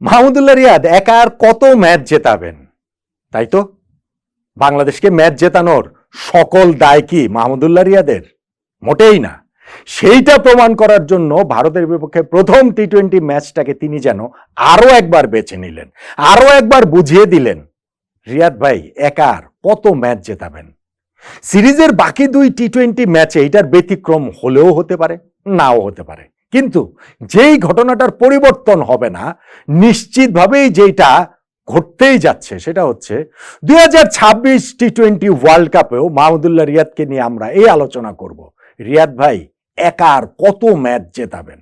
মাহমুদুল্লাহ রিয়াদ একা আর কত ম্যাচ জেতাবেন? তাই তো? বাংলাদেশকে ম্যাচ জেতানোর সকল দায় কি মাহমুদুল্লাহ রিয়াদের? মোটেই না। সেইটা প্রমাণ করার জন্য ভারতের বিপক্ষে প্রথম টি টোয়েন্টি ম্যাচটাকে তিনি যেন আরও একবার বেছে নিলেন, আরও একবার বুঝিয়ে দিলেন। রিয়াদ ভাই একার কত ম্যাচ জেতাবেন? সিরিজের বাকি দুই টি টোয়েন্টি ম্যাচে এটার ব্যতিক্রম হলেও হতে পারে, নাও হতে পারে। কিন্তু যেই ঘটনাটার পরিবর্তন হবে না, নিশ্চিতভাবেই যেটা ঘটতেই যাচ্ছে সেটা হচ্ছে দুই হাজার ছাব্বিশ টি টোয়েন্টি ওয়ার্ল্ড কাপেও মাহমুদুল্লাহ রিয়াদকে নিয়ে আমরা এই আলোচনা করব। রিয়াদ ভাই একার কত ম্যাচ জেতাবেন?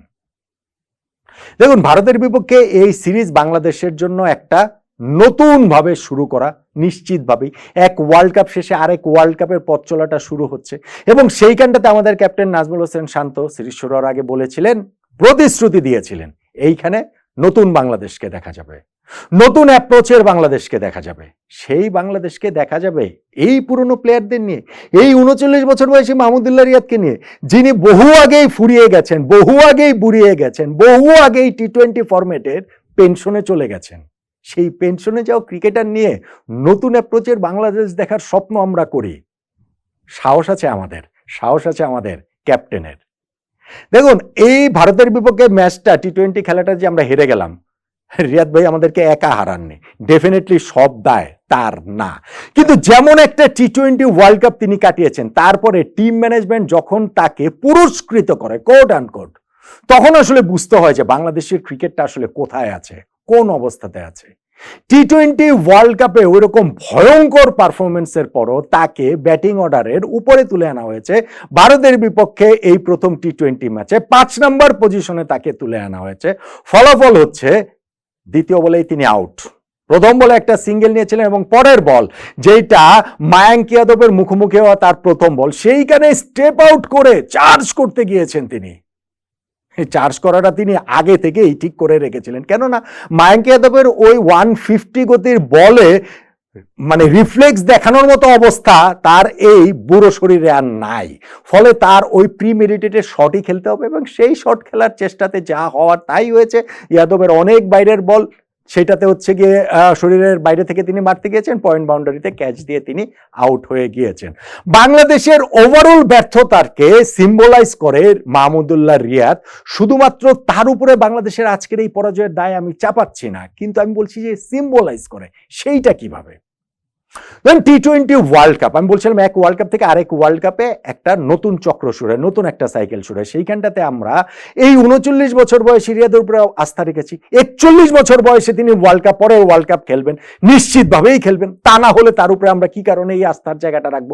দেখুন, ভারতের বিপক্ষে এই সিরিজ বাংলাদেশের জন্য একটা নতুনভাবে শুরু করা নিশ্চিতভাবেই। এক ওয়ার্ল্ড কাপ শেষে আরেক ওয়ার্ল্ড কাপের পথ চলাটা শুরু হচ্ছে। এবং সেইখানটাতে আমাদের ক্যাপ্টেন নাজমুল হোসেন শান্ত সিরিজ শুরু আগে বলেছিলেন, প্রতিশ্রুতি দিয়েছিলেন, এইখানে নতুন বাংলাদেশকে দেখা যাবে। নতুন অ্যাপ্রোচের বাংলাদেশকে দেখা যাবে। সেই বাংলাদেশকে দেখা যাবে এই পুরনো প্লেয়ারদের নিয়ে, এই উনচল্লিশ বছর বয়সী মাহমুদুল্লাহ রিয়াদকে নিয়ে, যিনি বহু আগেই ফুরিয়ে গেছেন, বহু আগেই বুড়িয়ে গেছেন, বহু আগেই টি টোয়েন্টি ফরম্যাটের পেনশনে চলে গেছেন। সেই পেনশনে যাও ক্রিকেটার নিয়ে নতুন অ্যাপ্রোচের বাংলাদেশ দেখার স্বপ্ন আমরা করি। সাহস আছে আমাদের, সাহস আছে আমাদের ক্যাপ্টেনের দেখুন, এই ভারতের বিপক্ষে ম্যাচটা টি টোয়েন্টি খেলাটা যে আমরা হেরে গেলাম, রিয়াদ ভাই আমাদেরকে একা হারাননি। ডেফিনেটলি সব দায় তার না। কিন্তু যেমন একটা টি টোয়েন্টি ওয়ার্ল্ড কাপ তিনি কাটিয়েছেন, তারপরে টিম ম্যানেজমেন্ট যখন তাকে পুরস্কৃত করে কোট অ্যান্ড কোট তখন আসলে বুঝতে হয় যে বাংলাদেশের ক্রিকেটটা আসলে কোথায় আছে। কোন অবস্থাতে আছে? টি টোয়েন্টি ওয়ার্ল্ড কাপে ওইরকম ভয়ঙ্কর পারফরমেন্সের পরও তাকে ব্যাটিং অর্ডারের উপরে তুলে আনা হয়েছে। ভারতের বিপক্ষে এই প্রথম টি টোয়েন্টি ম্যাচে পাঁচ নম্বর পজিশনে তাকে তুলে আনা হয়েছে। ফলাফল হচ্ছে, দ্বিতীয় বলেই তিনি আউট প্রথম বলে একটা সিঙ্গেল নিয়েছিলেন এবং পরের বল যেটা মায়াঙ্ক ইয়াদবের মুখোমুখি হওয়া তার প্রথম বল, সেইখানে স্টেপ আউট করে চার্জ করতে গিয়েছেন তিনি। চার্জ করাটা তিনি আগে থেকেই ঠিক করে রেখেছিলেন। কেননা মায়াঙ্ক যাদবের ওই ওয়ান ফিফটি গতির বলে মানে রিফ্লেক্স দেখানোর মতো অবস্থা তার এই বুড়ো শরীরে আর নাই। ফলে তার ওই প্রিমেডিটেটেড শটই খেলতে হবে এবং সেই শট খেলার চেষ্টাতে যা হওয়ার তাই হয়েছে। ইয়াদবের অনেক বাইরের বল সেটাতে হচ্ছে গিয়ে শরীরের বাইরে থেকে তিনি মারতে গিয়েছেন পয়েন্ট বাউন্ডারিতে ক্যাচ দিয়ে তিনি আউট হয়ে গিয়েছেন। বাংলাদেশের ওভারঅল ব্যর্থতাকে সিম্বলাইজ করে মাহমুদুল্লাহ রিয়াদ, শুধুমাত্র তার উপরে বাংলাদেশের আজকের এই পরাজয়ের দায় আমি চাপাচ্ছি না, কিন্তু আমি বলছি যে সিম্বলাইজ করে, সেইটা কীভাবে? ধরেন টি টোয়েন্টি ওয়ার্ল্ড কাপ আমি বলছিলাম এক ওয়ার্ল্ড কাপ থেকে আরেক ওয়ার্ল্ড কাপে একটা নতুন চক্র শুরু হয়, নতুন একটা সাইকেল শুরু হয়। সেইখানটাতে আমরা এই উনচল্লিশ বছর বয়সী রিয়াদের উপরে আস্থা রেখেছি। একচল্লিশ বছর বয়সে তিনি ওয়ার্ল্ড কাপ পরের ওয়ার্ল্ড কাপ খেলবেন, নিশ্চিতভাবেই খেলবেন। তা না হলে তার উপরে আমরা কি কারণে এই আস্থার জায়গাটা রাখব?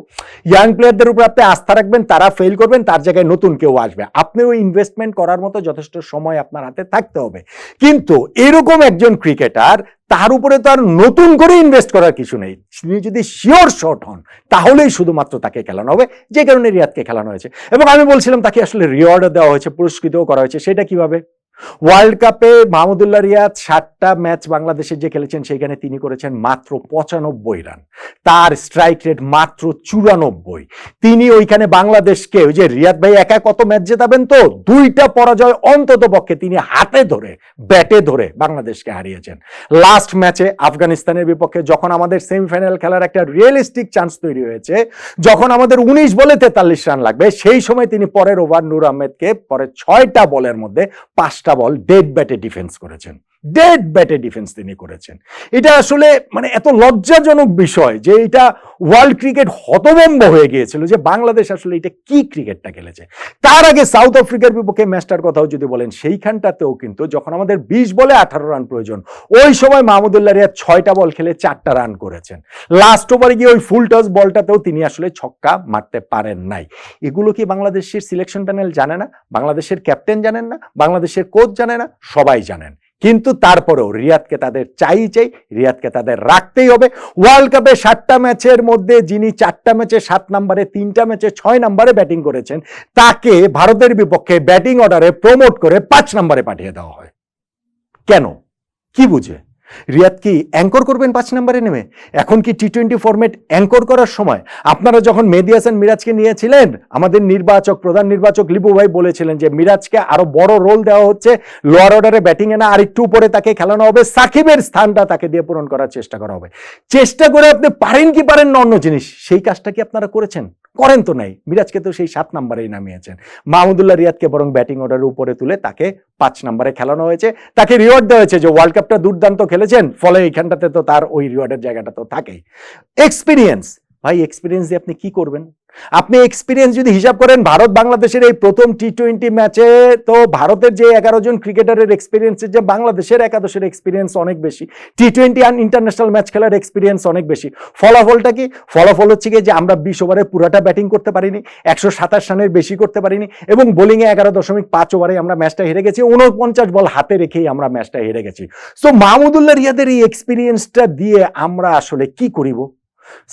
ইয়াং প্লেয়ারদের উপরে আপনি আস্থা রাখবেন, তারা ফেল করবেন, তার জায়গায় নতুন কেউ আসবে। আপনি ওই ইনভেস্টমেন্ট করার মতো যথেষ্ট সময় আপনার হাতে থাকতে হবে। কিন্তু এরকম একজন ক্রিকেটার তার উপরে তো আর নতুন করে ইনভেস্ট করার কিছু নেই। তিনি যদি শিওর শর্ট হন, তাহলেই শুধুমাত্র তাকে খেলানো হবে। যে কারণে রিয়াদকে খেলানো হয়েছে। এবং আমি বলছিলাম, তাকে আসলে রিওয়ার্ডও দেওয়া হয়েছে, পুরস্কৃতও করা হয়েছে। সেটা কীভাবে? ওয়ার্ল্ড কাপে মাহমুদুল্লাহ রিয়াদ ষাটটা ম্যাচ বাংলাদেশে যে খেলেছেন, সেইখানে তিনি করেছেন মাত্র পঁচানব্বই রান তার স্ট্রাইক রেট মাত্র চুরানব্বই। তিনি ওইখানে বাংলাদেশকে, ওই যে রিয়াদ ভাই একা কত ম্যাচ জেতাবেন তো, দুইটা পরাজয় অন্তত পক্ষে তিনি হাতে ধরে, ব্যাটে ধরে বাংলাদেশকে হারিয়েছেন। লাস্ট ম্যাচে আফগানিস্তানের বিপক্ষে যখন আমাদের সেমিফাইনাল খেলার একটা রিয়েলিস্টিক চান্স তৈরি হয়েছে, যখন আমাদের উনিশ বলে তেতাল্লিশ রান লাগবে, সেই সময় তিনি পরের ওভার নূর আহমেদকে পরে ছয়টা বলের মধ্যে পাঁচটা বল ডেড ব্যাটে ডিফেন্স করেছেন। ডেড ব্যাটে ডিফেন্স তিনি করেছেন। এটা আসলে মানে এত লজ্জাজনক বিষয় যে এটা ওয়ার্ল্ড ক্রিকেট হতভম্ব হয়ে গিয়েছিল যে বাংলাদেশ আসলে এটা কি ক্রিকেটটা খেলেছে। তার আগে সাউথ আফ্রিকার বিপক্ষে ম্যাচটার কথাও যদি বলেন, সেইখানটাতেও কিন্তু যখন আমাদের বিশ বলে আঠারো রান প্রয়োজন, ওই সময় মাহমুদুল্লাহ রিয়াদ ছয়টা বল খেলে চারটা রান করেছেন। লাস্ট ওভারে গিয়ে ওই ফুল টস বলটাতেও তিনি আসলে ছক্কা মারতে পারেন নাই। এগুলো কি বাংলাদেশের সিলেকশন প্যানেল জানে না? বাংলাদেশের ক্যাপ্টেন জানেন না? বাংলাদেশের কোচ জানে না? সবাই জানেন। কিন্তু তারপরেও রিয়াদকে তাদের চাই চাই, রিয়াদকে তাদের রাখতেই হবে। ওয়ার্ল্ড কাপে সাতটা ম্যাচের মধ্যে যিনি চারটা ম্যাচে সাত নম্বরে, তিনটা ম্যাচে ছয় নম্বরে ব্যাটিং করেছেন, তাকে ভারতের বিপক্ষে ব্যাটিং অর্ডারে প্রমোট করে পাঁচ নম্বরে পাঠিয়ে দেওয়া হয়। কেন? কি বুঝে? রিয়াদ কি অ্যাঙ্কর করবেন পাঁচ নম্বরে নেমে? এখন কি টি টোয়েন্টি ফরম্যাট অ্যাঙ্কর করার সময়? আপনারা যখন মেহেদি হাসান মিরাজকে নিয়েছিলেন, আমাদের নির্বাচক, প্রধান নির্বাচক লিপু ভাই বলেছিলেন যে মিরাজকে আরও বড় রোল দেওয়া হচ্ছে লোয়ার অর্ডারে ব্যাটিং এ না, আর একটু উপরে তাকে খেলানো হবে, সাকিবের স্থানটা তাকে দিয়ে পূরণ করার চেষ্টা করা হবে। চেষ্টা করে আপনি পারেন কি পারেন না অন্য জিনিস, সেই কাজটা কি আপনারা করেছেন? করেন তো নাই। মিরাজকে তো সেই সাত নাম্বারেই নামিয়েছেন। মাহমুদুল্লাহ রিয়াদকে বরং ব্যাটিং অর্ডারের উপরে তুলে তাকে পাঁচ নাম্বারে খেলানো হয়েছে। তাকে রিওয়ার্ড দেওয়া হয়েছে যে ওয়ার্ল্ড কাপটা দুর্দান্ত খেলেছেন, ফলে এইখানটাতে তো তার ওই রিওয়ার্ডের জায়গাটা তো থাকেই। এক্সপিরিয়েন্স ভাই এক্সপিরিয়েন্স দিয়ে আপনি কি করবেন? আপনি এক্সপিরিয়েন্স যদি হিসাব করেন, ভারত বাংলাদেশের এই প্রথম টি টোয়েন্টি ম্যাচে তো ভারতের যে এগারো জন ক্রিকেটারের এক্সপিরিয়েন্সের যে বাংলাদেশের একাদশের এক্সপিরিয়েন্স অনেক বেশি। টি টোয়েন্টি আর ইন্টারন্যাশনাল ম্যাচ খেলার এক্সপিরিয়েন্স অনেক বেশি। ফলাফলটা কি? ফলাফল হচ্ছে কি যে আমরা বিশ ওভারে পুরাটা ব্যাটিং করতে পারিনি, একশো সাতাশ রানের বেশি করতে পারিনি এবং বোলিংয়ে এগারো দশমিক পাঁচ ওভারে আমরা ম্যাচটা হেরে গেছি উনপঞ্চাশ বল হাতে রেখেই আমরা ম্যাচটা হেরে গেছি। সো মাহমুদুল্লাহ রিয়াদের এই এক্সপিরিয়েন্সটা দিয়ে আমরা আসলে কি করিব?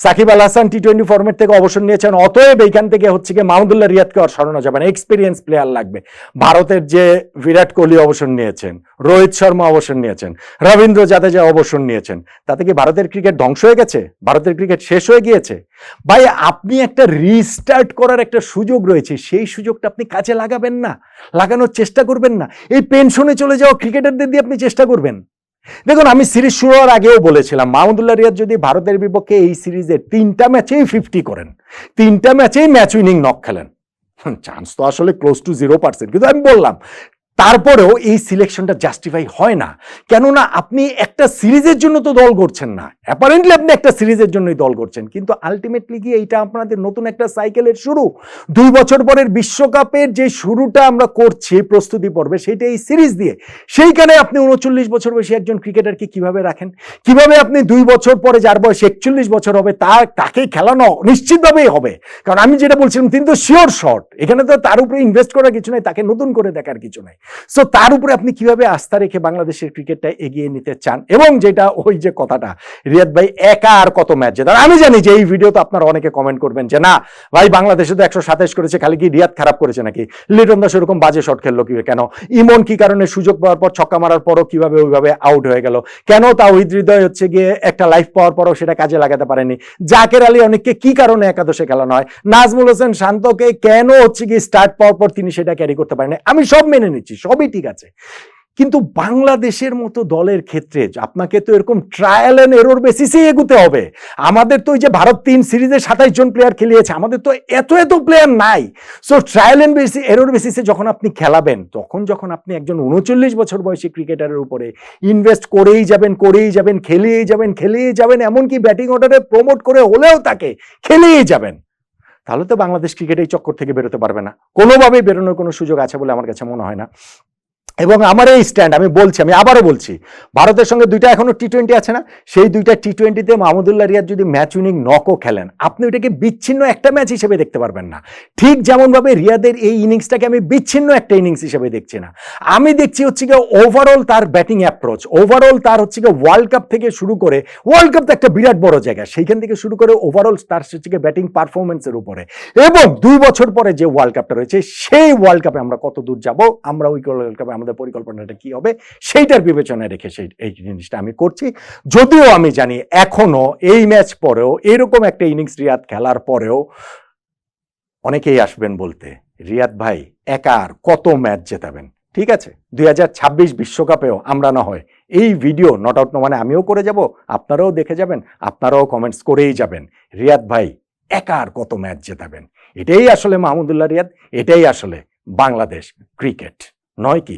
Shakib Al Hasan T twenty format থেকে অবসর নিয়েছেন, অতএব এইখান থেকে হচ্ছে গিয়ে মাহমুদুল্লাহ রিয়াদকে আর সরানো যাবে না। এক্সপিরিয়েন্স প্লেয়ার লাগবে। ভারতের যে বিরাট কোহলি অবসর নিয়েছেন, রোহিত শর্মা অবসর নিয়েছেন, রবীন্দ্র জাদেজা অবসর নিয়েছেন, তাতে কি ভারতের ক্রিকেট ধ্বংস হয়ে গেছে? ভারতের ক্রিকেট শেষ হয়ে গিয়েছে? ভাই, আপনি একটা রিস্টার্ট করার একটা সুযোগ রয়েছে, সেই সুযোগটা আপনি কাজে লাগাবেন না, লাগানোর চেষ্টা করবেন না। এই পেনশনে চলে যাওয়া ক্রিকেটারদের দিয়ে আপনি চেষ্টা করবেন। দেখুন, আমি সিরিজ শুরু হওয়ার আগেও বলেছিলাম, মাহমুদুল্লাহ রিয়াদ যদি ভারতের বিপক্ষে এই সিরিজে তিনটা ম্যাচেই ফিফটি করেন, তিনটা ম্যাচেই ম্যাচ উইনিং নক খেলেন। চান্স তো আসলে ক্লোজ টু জিরো পার্সেন্ট কিন্তু আমি বললাম তারপরেও এই সিলেকশনটা জাস্টিফাই হয় না। কেননা আপনি একটা সিরিজের জন্য তো দল করছেন না। অ্যাপারেন্টলি আপনি একটা সিরিজের জন্যই দল করছেন কিন্তু আলটিমেটলি গিয়ে এইটা আপনাদের নতুন একটা সাইকেলের শুরু? দুই বছর পরের বিশ্বকাপের যে শুরুটা আমরা করছি প্রস্তুতি পর্বে সেটা এই সিরিজ দিয়ে। সেইখানে আপনি উনচল্লিশ বছর বয়সী একজন ক্রিকেটারকে কীভাবে রাখেন? কীভাবে আপনি দুই বছর পরে যার বয়স একচল্লিশ বছর হবে তার তাকে খেলানো নিশ্চিতভাবেই হবে। কারণ আমি যেটা বলছিলাম, তিনি তো শিওর শর্ট এখানে তো তার উপরে ইনভেস্ট করার কিছু নাই, তাকে নতুন করে দেখার কিছু নাই। সো তার উপরে আপনি কীভাবে আস্থা রেখে বাংলাদেশের ক্রিকেটটা এগিয়ে নিতে চান? এবং যেটা ওই যে কথাটা, রিয়াদ ভাই একা আর কত ম্যাচ জেতার? আমি জানি যে এই ভিডিওতে আপনারা অনেকে কমেন্ট করবেন যে, না, ভাই বাংলাদেশে তো একশো সাতাশ করেছে, খালি কি রিয়াদ খারাপ করেছে নাকি? লিটন দাস এরকম বাজে শট খেললো কি কেন? ইমন কি কারণে সুযোগ পাওয়ার পর ছক্কা মারার পরও কীভাবে ওইভাবে আউট হয়ে গেল? কেন তাওহিদ হৃদয় হচ্ছে গিয়ে একটা লাইফ পাওয়ার পরও সেটা কাজে লাগাতে পারেনি? জাকের আলী অনেককে কি কারণে একাদশে খেলানো হয় নাজমুল হোসেন শান্তকে কেন হচ্ছে গিয়ে স্টার্ট পাওয়ার পর তিনি সেটা ক্যারি করতে পারেনি আমি সব মেনে নিচ্ছি। সবই ঠিক আছে। কিন্তু বাংলাদেশের মতো দলের ক্ষেত্রে আপনাকে তো এরকম ট্রায়াল এন্ড এরোর বেসিসে এগুতে হবে। আমাদের তো ওই যে ভারত তিন সিরিজে সাতাইশ জন প্লেয়ার খেলিয়েছে, আমাদের তো এত এত প্লেয়ার নাই। সো ট্রায়াল এন্ড বেসি এরোর বেসিসে যখন আপনি খেলাবেন, তখন যখন আপনি একজন উনচল্লিশ বছর বয়সী ক্রিকেটারের উপরে ইনভেস্ট করেই যাবেন করেই যাবেন, খেলিয়েই যাবেন খেলিয়ে যাবেন, এমনকি ব্যাটিং অর্ডারে প্রমোট করে হলেও তাকে খেলিয়েই যাবেন। তাহলে তো বাংলাদেশ ক্রিকেট এই চক্কর থেকে বেরোতে পারবে না। কোনোভাবেই বেরোনোর কোনো সুযোগ আছে বলে আমার কাছে মনে হয় না। এবং আমার এই স্ট্যান্ড আমি বলছি, আমি আবারও বলছি, ভারতের সঙ্গে দুইটা এখনও টি টোয়েন্টি আছে না? সেই দুইটা টি টোয়েন্টিতে মাহমুদুল্লাহ রিয়াদ যদি ম্যাচ উইনিং নকও খেলেন, আপনি ওইটাকে বিচ্ছিন্ন একটা ম্যাচ হিসেবে দেখতে পারবেন না। ঠিক যেমনভাবে রিয়াদের এই ইনিংসটাকে আমি বিচ্ছিন্ন একটা ইনিংস হিসেবে দেখছি না। আমি দেখছি হচ্ছে গিয়ে ওভারঅল তার ব্যাটিং অ্যাপ্রোচ ওভারঅল তার হচ্ছে গিয়ে ওয়ার্ল্ড কাপ থেকে শুরু করে ওয়ার্ল্ড কাপ তো একটা বিরাট বড় জায়গা, সেইখান থেকে শুরু করে ওভারঅল তার হচ্ছে গিয়ে ব্যাটিং পারফরমেন্সের উপরে। এবং দুই বছর পরে যে ওয়ার্ল্ড কাপটা রয়েছে, সেই ওয়ার্ল্ড কাপে আমরা কত দূর যাব, আমরা ওই ওয়ার্ল্ড কাপে আমাদের পরিকল্পনাটা কি হবে, সেইটার বিবেচনায় রেখে সেই, এই জিনিসটা আমি করছি। যদিও আমি জানি এখনও এই ম্যাচ পরেও, এরকম একটা ইনিংস রিয়াদ খেলার পরেও অনেকেই আসবেন বলতে, রিয়াদ ভাই, একা আর কত ম্যাচ জেতাবেন? ঠিক আছে, দুই বিশ্বকাপেও আমরা না হয় এই ভিডিও নট আউট মানে আমিও করে যাব, আপনারাও দেখে যাবেন, আপনারাও কমেন্টস করেই যাবেন, রিয়াদ ভাই, একা আর কত ম্যাচ জেতাবেন? এটাই আসলে মাহমুদুল্লাহ রিয়াদ, এটাই আসলে বাংলাদেশ ক্রিকেট। নয় কি?